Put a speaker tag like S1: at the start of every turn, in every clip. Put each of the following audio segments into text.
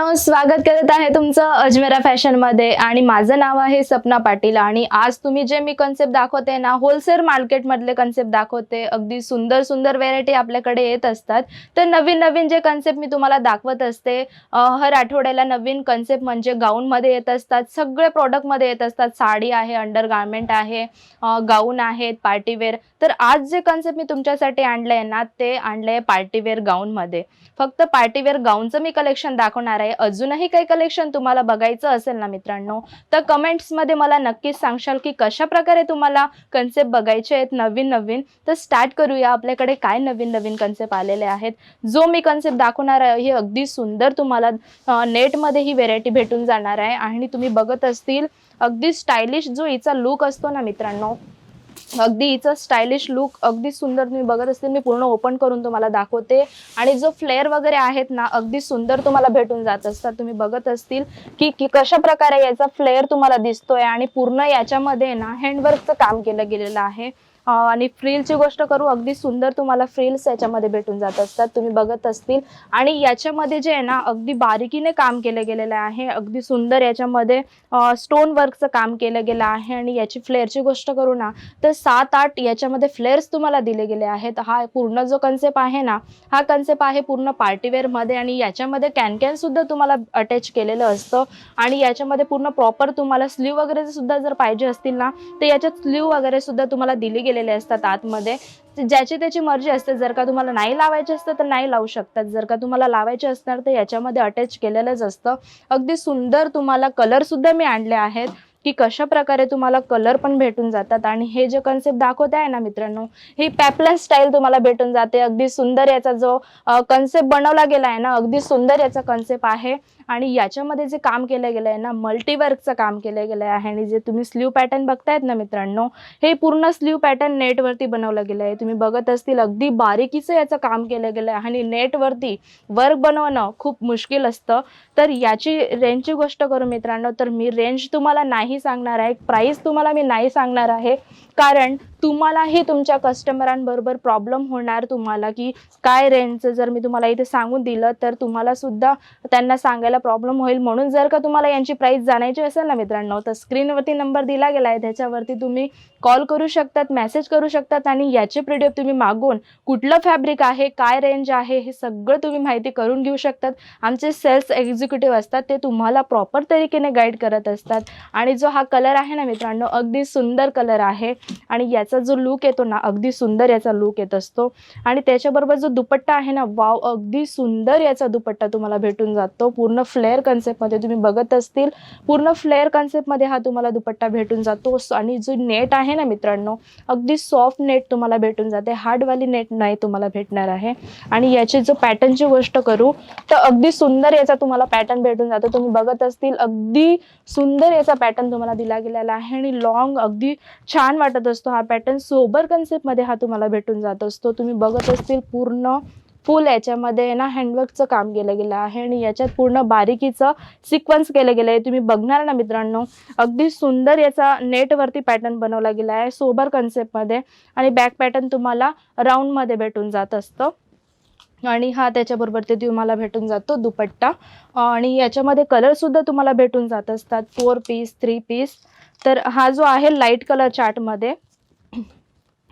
S1: मित्रांनो स्वागत करत आहे तुमचं अजमेरा फॅशनमध्ये आणि माझं नाव आहे सपना पाटील. आणि आज तुम्ही जे मी कन्सेप्ट दाखवते ना होलसेल मार्केट मधले कन्सेप्ट दाखवते. अगदी सुंदर सुंदर व्हेरायटी आपल्याकडे येत असतात. तर नवीन नवीन जे कन्सेप्ट मी तुम्हाला दाखवत असते हर आठवड्याला नवीन कन्सेप्ट म्हणजे गाऊन मध्ये येत असतात. सगळे प्रॉडक्टमध्ये येत असतात. साडी आहे अंडर गार्मेंट आहे गाऊन आहेत पार्टीवेअर तर आज जे कन्सेप्ट मी तुमच्यासाठी आणलंय ना ते आणलंय पार्टीवेअर गाऊन मध्ये फक्त पार्टीवेअर गाऊनचं मी कलेक्शन दाखवणार आहे. अजूनही काही कलेक्शन तुम्हाला बघायचं असेल ना मित्रांनो तर कमेंट्समध्ये मला नक्कीच सांगशाल की कशा प्रकारे तुम्हाला कन्सेप्ट बघायचे आहेत नवीन नवीन. तर स्टार्ट करूया. आपल्याकडे काय नवीन नवीन कन्सेप्ट आलेले आहेत? जो मी कन्सेप्ट दाखवणार आहे हे अगदी सुंदर तुम्हाला नेटमध्ये ही व्हेरायटी भेटून जाणार आहे. आणि तुम्ही बघत असतील अगदी स्टायलिश जो हिचा लुक असतो ना मित्रांनो अगदी हिचं स्टायलिश लुक अगदी सुंदर तुम्ही बघत असतील मी पूर्ण ओपन करून तुम्हाला दाखवते. आणि जो फ्लेअर वगैरे आहेत ना अगदी सुंदर तुम्हाला भेटून जात असतात. तुम्ही बघत असतील की की कशा प्रकारे याचा फ्लेअर तुम्हाला दिसतोय आणि पूर्ण याच्यामध्ये ना हँडवर्कचं काम केलं गेलेलं आहे. आणि फ्रिलची गोष्ट करू अगदी सुंदर तुम्हाला फ्रिल्स याच्यामध्ये भेटून जात असतात तुम्ही बघत असतील. आणि याच्यामध्ये जे आहे ना अगदी बारीकीने काम केलं गेलेलं आहे अगदी सुंदर याच्यामध्ये स्टोन वर्कचं काम केलं गेलं आहे आणि याची फ्लेअरची गोष्ट करू ना तर सात आठ याच्यामध्ये फ्लेअर्स तुम्हाला दिले गेले आहेत. हा पूर्ण जो कन्सेप्ट आहे ना हा कन्सेप्ट आहे पूर्ण पार्टीवेअरमध्ये आणि याच्यामध्ये कॅन कॅन सुद्धा तुम्हाला अटॅच केलेलं असतं. आणि याच्यामध्ये पूर्ण प्रॉपर तुम्हाला स्लीव वगैरे सुद्धा जर पाहिजे असतील ना तर याच्यात स्लीव वगैरे सुद्धा तुम्हाला दिली गेलेले असतात आतमध्ये. ज्याची त्याची मर्जी असते. जर का तुम्हाला नाही लावायचे असतं तर नाही लावू शकतात. जर का तुम्हाला लावायचे असणार तर याच्यामध्ये अटॅच केलेलंच असतं. अगदी सुंदर तुम्हाला कलर सुद्धा मी आणले आहेत. की कशा प्रकारे तुम्हाला कलर पण भेटून जातात. आणि हे जे कन्सेप्ट दाखवत आहे ना मित्रांनो ही पॅपलन स्टाईल तुम्हाला भेटून जाते. अगदी सुंदर याचा जो कन्सेप्ट बनवला गेला आहे ना अगदी सुंदर याचा कन्सेप्ट आहे. आणि याच्यामध्ये जे काम केलं गेलं आहे ना मल्टीवर्कचं काम केलं गेलं आहे. आणि जे तुम्ही स्लीव पॅटर्न बघतायत ना मित्रांनो हे पूर्ण स्लीव पॅटर्न नेटवरती बनवलं गेलं आहे तुम्ही बघत असतील अगदी बारीकीचं याचं काम केलं गेलं आहे आणि नेटवरती वर्क बनवणं खूप मुश्किल असतं. तर याची रेंजची गोष्ट करू मित्रांनो तर मी रेंज तुम्हाला नाही सांगणार आहे. प्राईस तुम्हाला मी नाही सांगणार आहे. कारण तुम्हालाही तुमच्या कस्टमरांबरोबर प्रॉब्लेम होणार तुम्हाला की काय रेंजचं जर मी तुम्हाला इथे सांगून दिलं तर तुम्हाला सुद्धा त्यांना सांगायला प्रॉब्लेम होईल. म्हणून जर का तुम्हाला यांची प्राईस जाणायची असेल ना मित्रांनो तर स्क्रीनवरती नंबर दिला गेला आहे त्याच्यावरती तुम्ही कॉल करू शकतात मेसेज करू शकतात आणि याचे प्रोडक्ट तुम्ही मागून कुठलं फॅब्रिक आहे काय रेंज आहे हे सगळं तुम्ही माहिती करून घेऊ शकतात. आमचे सेल्स एक्झिक्युटिव्ह असतात ते तुम्हाला प्रॉपर तरीकेने गाईड करत असतात. आणि जो हा कलर आहे ना मित्रांनो अगदी सुंदर कलर आहे. आणि याचा जो लुक येतो ना अगदी सुंदर याचा लुक येत असतो. आणि त्याच्याबरोबर जो दुपट्टा आहे ना वाव अगदी सुंदर याचा दुपट्टा तुम्हाला भेटून जातो. पूर्ण फ्लेअर कन्सेप्टमध्ये तुम्ही बघत असतील. पूर्ण फ्लेअर कन्सेप्टमध्ये हा तुम्हाला दुपट्टा भेटून जातो. आणि जो नेट आहे ना मित्रांनो अगदी सॉफ्ट नेट तुम्हाला भेटून जाते. हार्डवाली नेट नाही तुम्हाला भेटणार आहे. आणि याची जो पॅटर्नची गोष्ट करू तर अगदी सुंदर याचा तुम्हाला पॅटर्न भेटून जातो. तुम्ही बघत असतील अगदी सुंदर याचा पॅटर्न तुम्हाला दिला गेलेला आहे आणि लॉंग अगदी छान वाटत असतो हा पॅटर्न सोबर कन्सेप्टमध्ये हा तुम्हाला भेटून जात असतो. तुम्ही बघत असतील पूर्ण फुल याच्यामध्ये ना हँडवर्कचं काम केलं गेलं आहे आणि याच्यात पूर्ण बारीकीचं सिक्वन्स केलं गेलं आहे. तुम्ही बघणार ना मित्रांनो अगदी सुंदर याचा नेटवरती पॅटर्न बनवला गेला आहे. सोबर कन्सेप्टमध्ये आणि बॅक पॅटर्न तुम्हाला राऊंडमध्ये भेटून जात असतं. आणि हा त्याच्याबरोबर ते तुम्हाला भेटून जातो दुपट्टा. आणि याच्यामध्ये कलरसुद्धा तुम्हाला भेटून जात असतात. फोर पीस थ्री पीस तर हा जो आहे लाइट कलर चार्टमध्ये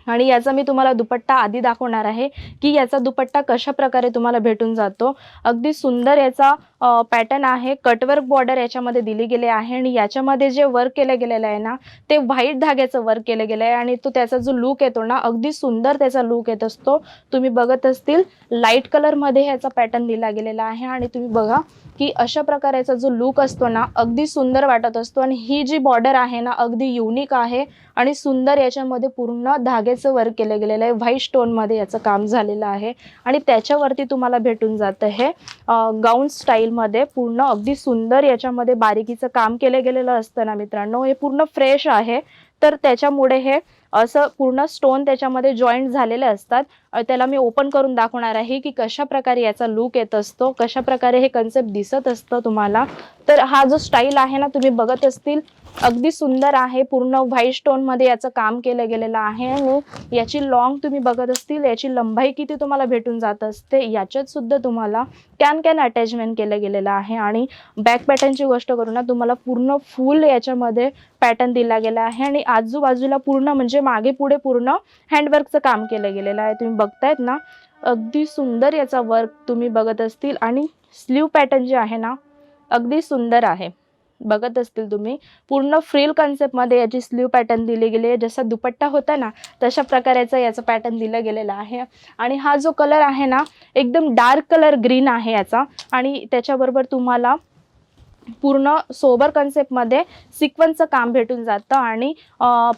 S1: आणि याचा मी तुम्हाला दुपट्टा आधी दाखवणार आहे की याचा दुपट्टा कशा प्रकारे तुम्हाला भेटून जातो. अगदी सुंदर याचा पॅटर्न आहे. कटवर्क बॉर्डर याच्यामध्ये दिली गेली आहे आणि याच्यामध्ये जे वर्क केलं गेलेलं आहे ना ते व्हाईट धाग्याचं वर्क केलं गेलं आहे आणि तो त्याचा जो लुक येतो ना अगदी सुंदर त्याचा लुक येत असतो. तुम्ही बघत असतील लाइट कलरमध्ये ह्याचा पॅटर्न दिला गेलेला आहे आणि तुम्ही बघा की अशा प्रकारचा जो लुक असतो ना अगदी सुंदर वाटत असतो. आणि ही जी बॉर्डर आहे ना अगदी युनिक आहे आणि सुंदर याच्यामध्ये पूर्ण धागे याचं वर्क केलं गेलेलं आहे. व्हाईट स्टोनमध्ये याचं काम झालेलं आहे. आणि त्याच्यावरती तुम्हाला भेटून जातं हे. गाऊन स्टाईलमध्ये पूर्ण अगदी सुंदर याच्यामध्ये बारीकीचं काम केलं गेलेलं असतं ना मित्रांनो. हे पूर्ण फ्रेश आहे. तर त्याच्यामुळे हे असं पूर्ण स्टोन त्याच्यामध्ये जॉईंट झालेले असतात. त्याला मी ओपन करून दाखवणार आहे की कशा प्रकारे याचा लुक येत असतो कशा प्रकारे हे कन्सेप्ट दिसत असतं तुम्हाला. तर हा जो स्टाईल आहे ना तुम्ही बघत असतील अगदी सुंदर आहे. पूर्ण व्हाईट स्टोनमध्ये याचं काम केलं गेलेलं आहे आणि याची लॉंग तुम्ही बघत असतील याची लंबाई किती तुम्हाला भेटून जात असते याच्यात सुद्धा तुम्हाला कॅन कॅन अटॅचमेंट केलं गेलेलं आहे. आणि बॅक पॅटर्नची गोष्ट करू ना तुम्हाला पूर्ण फुल याच्यामध्ये पॅटर्न दिला गेला आहे. आणि आजूबाजूला पूर्ण म्हणजे मागे पुढे पूर्ण हँडवर्कचं काम केलं गेलेलं आहे. तुम्ही बघतायत ना अगदी सुंदर याचा वर्क तुम्ही बघत असतील. आणि स्लीव पॅटर्न जे आहे ना अगदी सुंदर आहे. बघत असतील तुम्ही. पूर्ण फ्रिल कन्सेप्टमध्ये याची स्लीव पॅटर्न दिली गेली आहे. जसा दुपट्टा होता ना तशा प्रकाराचा याचं पॅटर्न दिलं गेलेलं आहे. आणि हा जो कलर आहे ना एकदम डार्क कलर ग्रीन आहे याचा. आणि त्याच्याबरोबर तुम्हाला पूर्ण सोबर कन्सेप्टमध्ये सिक्वन्सचं काम भेटून जातं. आणि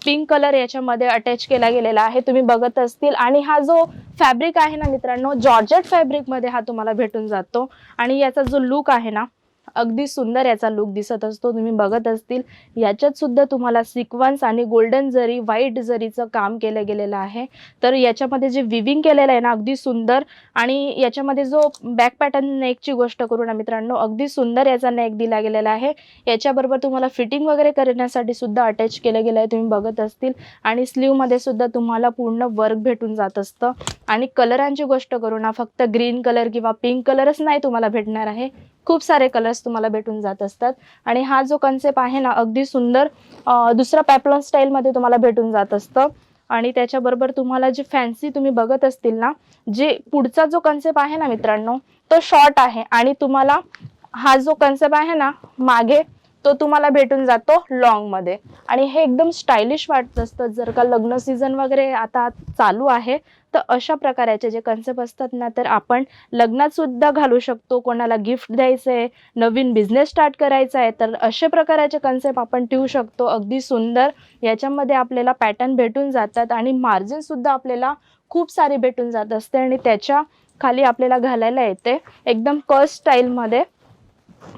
S1: पिंक कलर याच्यामध्ये अटॅच केला गेलेला आहे. तुम्ही बघत असतील. आणि हा जो फॅब्रिक आहे ना मित्रांनो जॉर्जेट फॅब्रिकमध्ये हा तुम्हाला भेटून जातो. आणि याचा जो लुक आहे ना अगदी सुंदर याचा लुक दिसत असतो. तुम्ही बघत असतील याच्यात सुद्धा तुम्हाला सिक्वन्स आणि गोल्डन जरी व्हाईट जरीचं काम केलं गेलेलं आहे तर याच्यामध्ये जे विविंग केलेलं आहे ना अगदी सुंदर. आणि याच्यामध्ये जो बॅक पॅटर्न नेकची गोष्ट करू ना मित्रांनो अगदी सुंदर याचा नेक दिला गेलेला आहे. याच्याबरोबर तुम्हाला फिटिंग वगैरे करण्यासाठी सुद्धा अटॅच केलं गेलं आहे तुम्ही बघत असतील. आणि स्लीवमध्ये सुद्धा तुम्हाला पूर्ण वर्क भेटून जात असतं. आणि कलरांची गोष्ट करू ना फक्त ग्रीन कलर किंवा पिंक कलरच नाही तुम्हाला भेटणार आहे. खूप सारे कलर्स तुम्हाला भेटून जात असतात. आणि हा जो कन्सेप्ट आहे ना अगदी सुंदर दुसरा पॅपलॉन स्टाईलमध्ये तुम्हाला भेटून जात असतं. आणि त्याच्याबरोबर तुम्हाला जे फॅन्सी तुम्ही बघत असतील ना जे पुढचा जो कन्सेप्ट आहे ना मित्रांनो तो शॉर्ट आहे. आणि तुम्हाला हा जो कन्सेप्ट आहे ना मागे तो तुम्हाला भेटून जातो लॉंगमध्ये. आणि हे एकदम स्टायलिश वाटत असतं. जर का लग्न सीझन वगैरे आता चालू आहे तर अशा प्रकारचे जे कन्सेप्ट असतात ना तर आपण लग्नात सुद्धा घालू शकतो. कोणाला गिफ्ट द्यायचं आहे नवीन बिझनेस स्टार्ट करायचा आहे तर अशा प्रकारचे कन्सेप्ट आपण ठेवू शकतो. अगदी सुंदर. याच्यामध्ये आपल्याला पॅटर्न भेटून जातात आणि मार्जिन सुद्धा आपल्याला खूप सारी भेटून जात असते. आणि त्याच्याखाली आपल्याला घालायला येते. एकदम कर्स स्टाईलमध्ये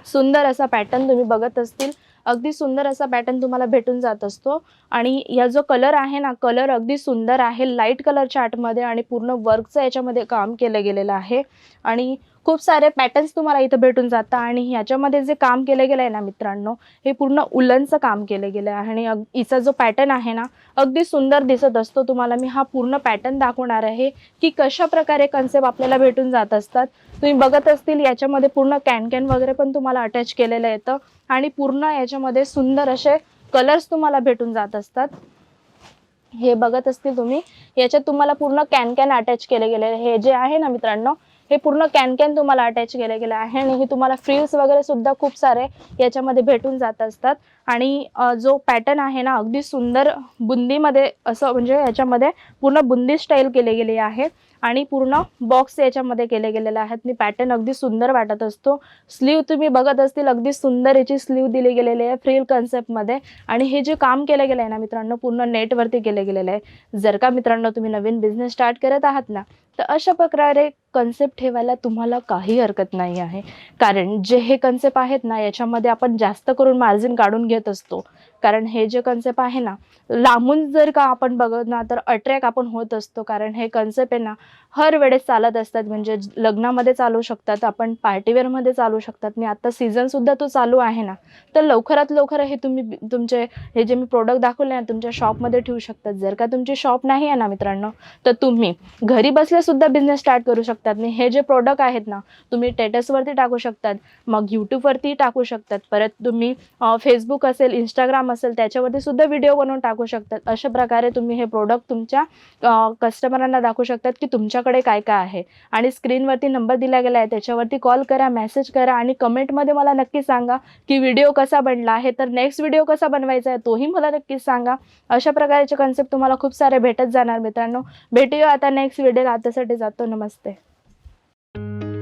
S1: सुंदर असा पॅटर्न तुम्ही बघत असतील. अगदी सुंदर असा पॅटर्न तुम्हाला भेटून जात असतो. आणि या जो कलर आहे ना कलर अगदी सुंदर आहे लाइट कलरच्या आर्टमध्ये आणि पूर्ण वर्कचं याच्यामध्ये काम केलं गेलेलं आहे. आणि खूप सारे पॅटर्न्स तुम्हाला इथं भेटून जातात आणि ह्याच्यामध्ये जे काम केलं गेलं आहे ना मित्रांनो हे पूर्ण उलनचं काम केलं गेलं आहे आणि अग हिचा जो पॅटर्न आहे ना अगदी सुंदर दिसत असतो तुम्हाला. मी हा पूर्ण पॅटर्न दाखवणार आहे की कशा प्रकारे कन्सेप्ट आपल्याला भेटून जात असतात. तुम्ही बघत असतील याच्यामध्ये पूर्ण कॅन कॅन वगैरे पण तुम्हाला अटॅच केलेलं येतं. आणि पूर्ण याच्या याच्यामध्ये सुंदर असे कलर्स तुम्हाला भेटून जात असतात. हे बघत असतील तुम्ही. याच्यात तुम्हाला पूर्ण कॅन कॅन अटॅच केले गेले. हे जे आहे ना मित्रांनो हे पूर्ण कॅन कॅन तुम्हाला अटॅच केलं गेलं आहे आणि हे तुम्हाला फ्रिल्स वगैरे सुद्धा खूप सारे याच्यामध्ये भेटून जात असतात. आणि जो पॅटर्न आहे ना अगदी सुंदर बुंदीमध्ये असं म्हणजे याच्यामध्ये पूर्ण बुंदी स्टाईल केले गेले आहे. आणि पूर्ण बॉक्स याच्यामध्ये केले गेलेले आहेत. आणि पॅटर्न अगदी सुंदर वाटत असतो. स्लीव तुम्ही बघत असतील अगदी सुंदर याची स्लीव दिली गेलेली आहे फ्रील कन्सेप्टमध्ये आणि हे जे काम केलं गेलं आहे ना मित्रांनो पूर्ण नेटवरती केलं गेलेलं आहे. जर का मित्रांनो तुम्ही नवीन बिझनेस स्टार्ट करत आहात ना तर अशा प्रकारे कन्सेप्ट ठेवायला तुम्हाला काही हरकत नाही आहे. कारण जे हे कन्सेप्ट आहेत ना याच्यामध्ये आपण जास्त करून मार्जिन काढून घेत असतो. कारण हे जे कन्सेप्ट आहे ना लांबून जर का आपण बघत ना तर अट्रॅक्ट आपण होत असतो. कारण हे कन्सेप्ट आहे ना हर वेळेस चालत असतात. म्हणजे लग्नामध्ये चालू शकतात आपण पार्टीवेअरमध्ये चालू शकतात. आणि आता सीझनसुद्धा तो चालू आहे ना तर लवकरात लवकर हे तुम्ही तुमचे हे जे मी प्रोडक्ट दाखवले ना तुमच्या शॉपमध्ये ठेवू शकतात. जर का तुमची शॉप नाही आहे ना मित्रांनो तर तुम्ही घरी बसल्यासुद्धा बिझनेस स्टार्ट करू शकता. शकतात. आणि हे जे प्रोडक्ट आहेत ना तुम्ही टेटसवरती टाकू शकतात. मग यूट्यूबवरती टाकू शकतात. परत तुम्ही फेसबुक असेल इंस्टाग्राम असेल त्याच्यावरती सुद्धा व्हिडिओ बनवून टाकू शकतात. अशा प्रकारे तुम्ही हे प्रोडक्ट तुमच्या कस्टमरांना दाखवू शकतात की तुमच्याकडे काय काय आहे. आणि स्क्रीनवरती नंबर दिला गेला आहे त्याच्यावरती कॉल करा मेसेज करा आणि कमेंटमध्ये मला नक्की सांगा की व्हिडिओ कसा बनला आहे. तर नेक्स्ट व्हिडिओ कसा बनवायचा आहे तोही मला नक्कीच सांगा. अशा प्रकारचे कन्सेप्ट तुम्हाला खूप सारे भेटत जाणार मित्रांनो. भेटूया आता नेक्स्ट व्हिडिओ आतासाठी जातो. नमस्ते. Thank you.